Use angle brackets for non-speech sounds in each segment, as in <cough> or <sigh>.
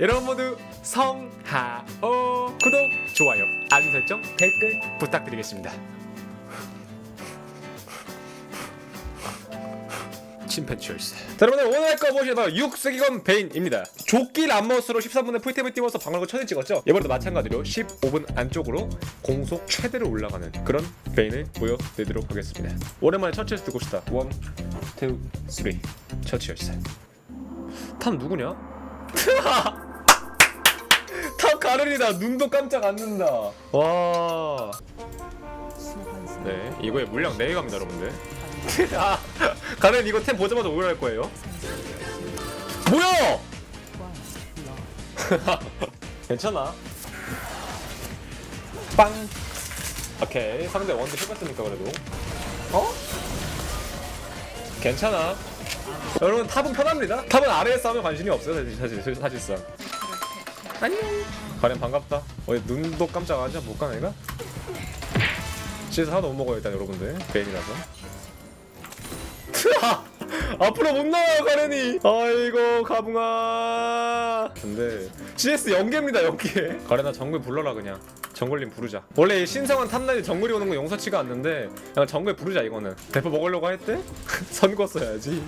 여러분 모두 성하오 구독 좋아요 알림 설정 댓글 부탁드리겠습니다. 침팬치얼스 자 여러분들 오늘 할거 무엇이 바로 육세기건 베인입니다. 조끼 람머스로 13분의 풀템을 띄워서 방어력을 천에 찍었죠? 이번에도 마찬가지로 15분 안쪽으로 공속 최대로 올라가는 그런 베인을 보여드리도록 하겠습니다. 오랜만에 처치에서 듣고 싶다. 원, 투, 쓰리. 처치열사 탑 누구냐? 탑 가르리다 눈도 깜짝 안 는다 와 네, 이거에 물량 4개 갑니다, 여러분들. <laughs> 아, 가렌 이거 템 보자마자 오열할 거예요. 뭐야? <laughs> 괜찮아. 빵. 오케이, 상대 원드 해봤으니까 그래도. 어? 괜찮아. 여러분 탑은 편합니다. 탑은 아래에 싸우면 관심이 없어요, 사실, 사실 사실상. 안녕. 가렌 반갑다. 왜 눈도 깜짝 하지? 못 가나 얘가? CS 하나도 못 먹어요 일단 여러분들 베인이라서 <laughs> 앞으로 못 나와요 가렌이. 아이고 가붕아. 근데 CS 연계입니다 연계. 가렌아 정글 불러라 그냥. 정글님 부르자. 원래 이 신성한 탑라인에 정글이 오는 건 용서치가 않는데 그냥 정글 부르자 이거는. 대포 먹으려고 했대? 선거 써야지.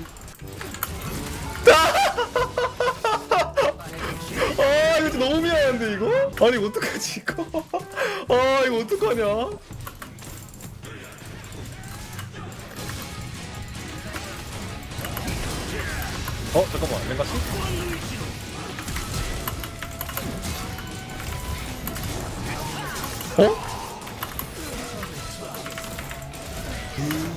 아 이거 너무 미안한데 이거? 아니 어떡하지 이거? <laughs> 아 이거 어떡하냐 어 잠깐만 랭가시? 어?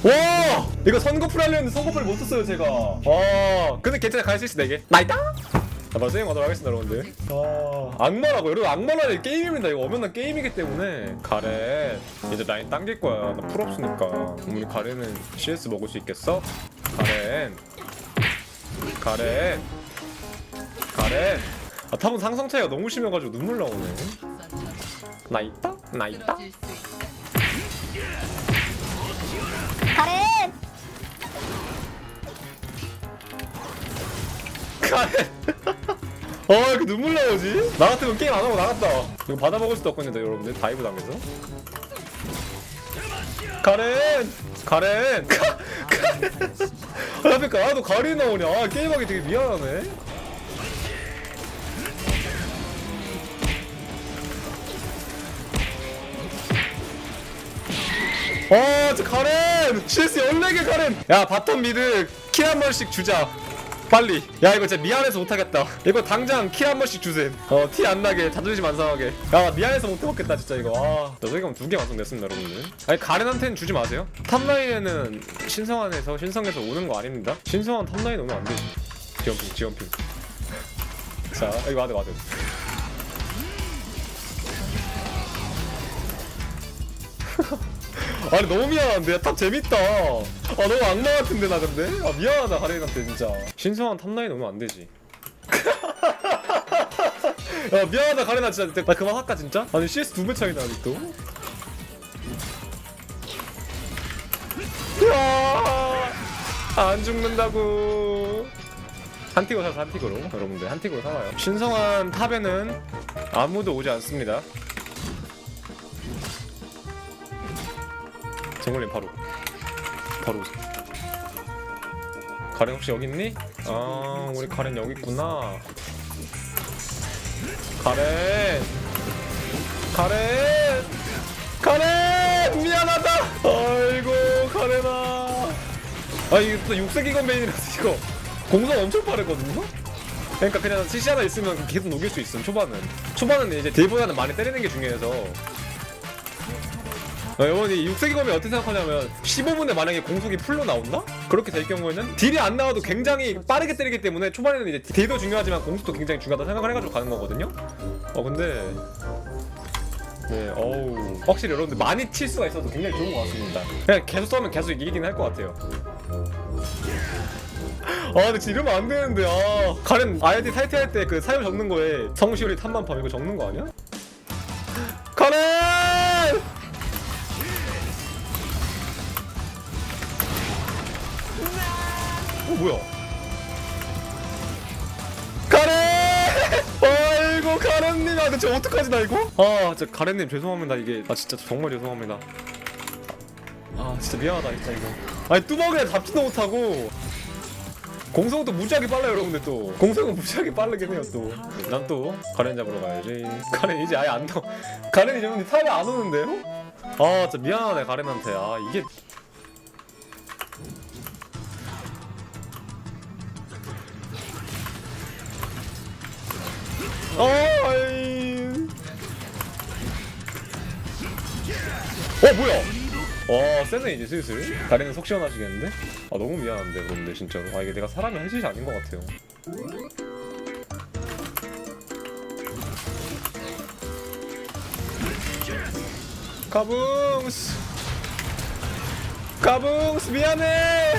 와! 이거 선거풀 하려는데 선거풀 못 썼어요 제가. 아 근데 괜찮아 갈수 있어 4개 나이다! 자 바로 수행 하도록 하겠습니다 여러분들. 아. 악마라고 여러분 악마라는 게임입니다. 이거 엄연한 게임이기 때문에. 가렌 이제 라인 당길 거야. 나 풀 없으니까. 우리 가렌은 CS 먹을 수 있겠어? 가렌 가렌 가렌 아 탑은 상성 차이가 너무 심해가지고 눈물 나오네 나 있다? 나 있다? 가렌! 가렌 아 이렇게 눈물 나오지? 나 같으면 게임 안 하고 나갔다 이거 받아먹을 수도 없거든요 여러분들 다이브 당해서 가렌 가렌 가, 가렌 아, 앞에 나도 가렌 나오냐 아, 게임하기 되게 미안하네 아, 저 가렌! CS 14개 가렌! 야, 바텀 미드 킬한 번씩 주자. 빨리. 야, 이거 진짜 미안해서 못하겠다. 이거 당장 킬한 번씩 주셈. 어, 티 안 나게, 자존심 안 상하게. 야, 미안해서 못 해먹겠다, 진짜 이거. 아, 나 저기 가면 두개 완성됐습니다, 여러분들. 아니, 가렌한테는 주지 마세요. 탑라인에는 신성한에서, 신성에서 오는 거 아닙니다. 신성한 탑라인 오면 안 되지. 지원핑, 지원핑. <laughs> 자, 이거 와드, 와드. 아니 너무 미안한데. 탑 재밌다. 아 너무 악마 같은데 나 근데? 아 미안하다 가렌한테 진짜. 신성한 탑라인 오면 안 되지. <laughs> 야 미안하다 가렌아 진짜. 나 그만 할까 진짜? 아니 CS 두 배 차이나 아직도 안 죽는다고. 한 틱으로 사서 한 틱으로. 여러분들 한 틱으로 사와요. 신성한 탑에는 아무도 오지 않습니다 정글님 바로 바로 오세요. 가렌 혹시 여기 있니? 아 우리 가렌 여기 있구나. 가렌! 가렌! 가렌! 미안하다! 아이고 가렌아. 아 이게 또 육색이건 메인이라서 이거 공성 엄청 빠르거든요? 그러니까 그냥 CC 하나 있으면 계속 녹일 수 있음 초반은. 초반은 이제 딜보다는 많이 때리는 게 중요해서. 어, 여러분이 육색이 검이 어떻게 생각하냐면 15분에 만약에 공속이 풀로 나온다? 그렇게 될 경우에는 딜이 안 나와도 굉장히 빠르게 때리기 때문에 초반에는 이제 딜도 중요하지만 공속도 굉장히 중요하다 생각을 해가지고 가는 거거든요? 어 근데 네 어우 확실히 여러분들 많이 칠 수가 있어서 굉장히 좋은 것 같습니다 그냥 계속 싸우면 계속 이기긴 할 것 같아요 아 근데 진짜 이러면 안 되는데 아 가렌 아이디 탈퇴할 때 그 사유 적는 거에 성시울이 탐만 밤 이거 적는 거 아니야? 진짜 어떡하지 나 이거? 아 진짜 가렌님 죄송합니다. 이게 아 진짜 정말 죄송합니다. 아 진짜 미안하다 진짜 이거. 아니 뚜벅이를 잡지도 못하고. 공성은 또 무지하게 빨라요 여러분들 또. 공성은 무지하게 빠르긴 해요 또난 또 가렌 잡으러 가야지. <laughs> 가렌 이제 아예 안 나와 가렌이 여러분들 탑에 안 오는데요? 아 진짜 미안하네 가렌한테. 아 이게. 어, 아이. 어 뭐야? 와 세네 이제 슬슬. 다리는 속 시원하시겠는데? 아 너무 미안한데 그런데 진짜로. 아 이게 내가 사람을 할 짓이 아닌 것 같아요. 가붕스! 가붕스 미안해!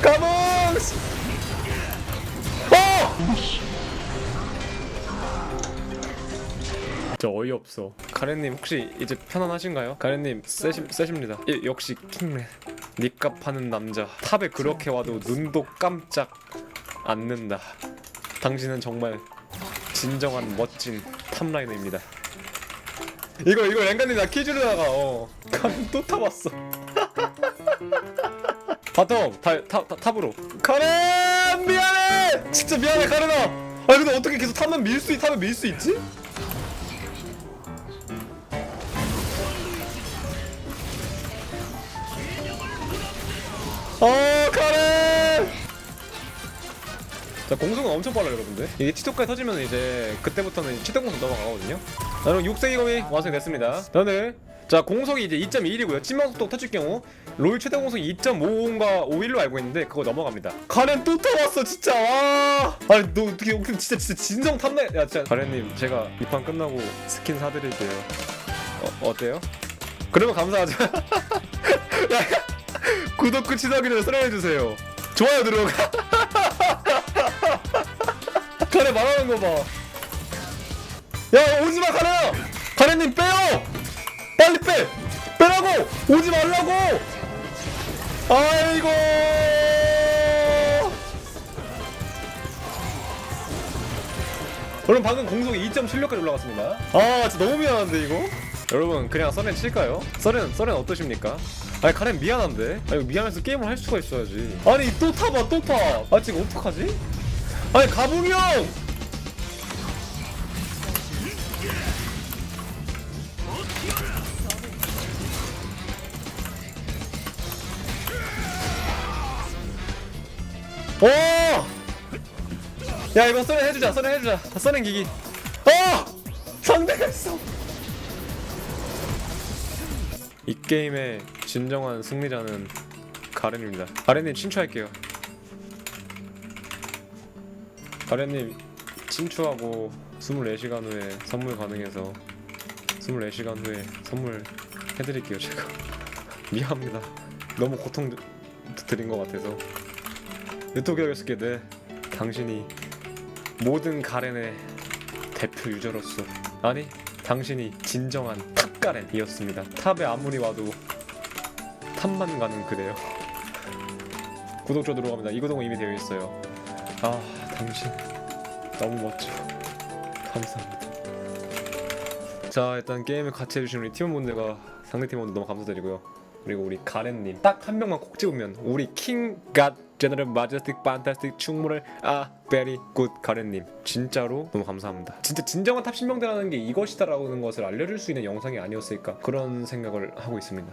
가붕스! 어! 저 어이없어 가렌님 혹시 이제 편안하신가요? 가렌님 세시, 세십니다. 예, 역시 킹맨 닉값 하는 남자. 탑에 그렇게 와도 눈도 깜짝 않는다. 당신은 정말 진정한 멋진 탑라이너입니다. 이거 이거 랭가님 나 퀴즈로다가. 어. 가렌 또 타봤어. <laughs> 바텀 다, 타, 타, 탑으로. 가렌! 미안해! 진짜 미안해 가렌아. 아 근데 어떻게 계속 탑만 밀 수, 탑을 밀수 있지? 어 카렌! 자 공속은 엄청 빨라 여러분들. 이게 치토까지 터지면 이제 그때부터는 치토 공속 넘어가거든요. 자 6세기 검이 완성됐습니다. 오늘 자 공속이 이제 2.21이고요. 침망 속도 터질 경우 롤 최대 공속이 2.55인가 51로 알고 있는데 그거 넘어갑니다. 카렌 또 타봤어 진짜. 와. 아니 너 어떻게 진짜 진짜 진정 탐내. 야 진짜. 가렌님 제가 이 판 끝나고 스킨 사드릴게요. 어, 어때요? 그러면 감사하죠. <laughs> 야, <laughs> 구독 그 치사기를 사랑해주세요. 좋아요 들어가. 카레 <laughs> 말하는 거 봐. 야 오지마 카레야 카레님 빼요. 빨리 빼. 빼라고. 오지 말라고. 아이고. 여러분 방금 공속이 2.76까지 올라갔습니다. 아 진짜 너무 미안한데 이거 여러분 그냥 써렌 칠까요? 써렌 써렌 어떠십니까? 아니 카렌 미안한데 아니 미안해서 게임을 할 수가 있어야지 아니 또 타봐 또타아 지금 어떡하지? 아니 가붕이 형! 오! 야 이거 써렌 해주자 써렌 해주자 써렌 기기 어! 상대가 있어 게임의 진정한 승리자는 가렌입니다. 가렌님 친추할게요. 가렌님 친추하고 24시간 후에 선물 가능해서 24시간 후에 선물 해드릴게요 제가. <laughs> 미안합니다. 너무 고통 드린 것 같아서. 유토기하겠을게 네. 당신이 모든 가렌의 대표 유저로서 아니 당신이 진정한 탑 가렌이었습니다. 탑에 아무리 와도 탑만 가는 그래요. 구독자 들어갑니다. 이 구독은 이미 되어 있어요. 아 당신 너무 멋져. 감사합니다. 자 일단 게임을 같이 해주신 우리 팀원분들과 상대 팀원들 너무 감사드리고요. 그리고 우리 가렌님 딱 한 명만 콕 집으면 우리 킹갓 제너럴 마제스틱 판타스틱 충무를 아 베리 굿 가렌님. 진짜로? 너무 감사합니다. 진짜 진정한 탑 신명대라는 게 이것이다라는 것을 알려줄 수 있는 영상이 아니었을까 그런 생각을 하고 있습니다.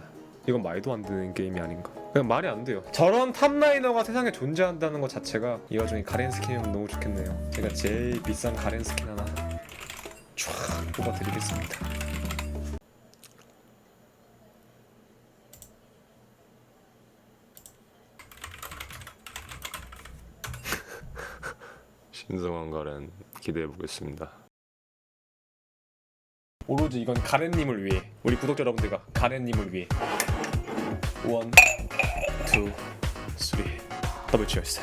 이건 말도 안 되는 게임이 아닌가? 그냥 말이 안 돼요. 저런 탑라이너가 세상에 존재한다는 것 자체가 이 와중에 가렌 스킨이면 너무 좋겠네요. 제가 제일 비싼 가렌 스킨 하나 쫙 뽑아드리겠습니다 신성한 가렌 기대해 보겠습니다. 오로지 이건 가렌님을 위해. 우리 구독자 여러분들과 가렌님을 위해. 원, 투, 쓰리 더블 치어스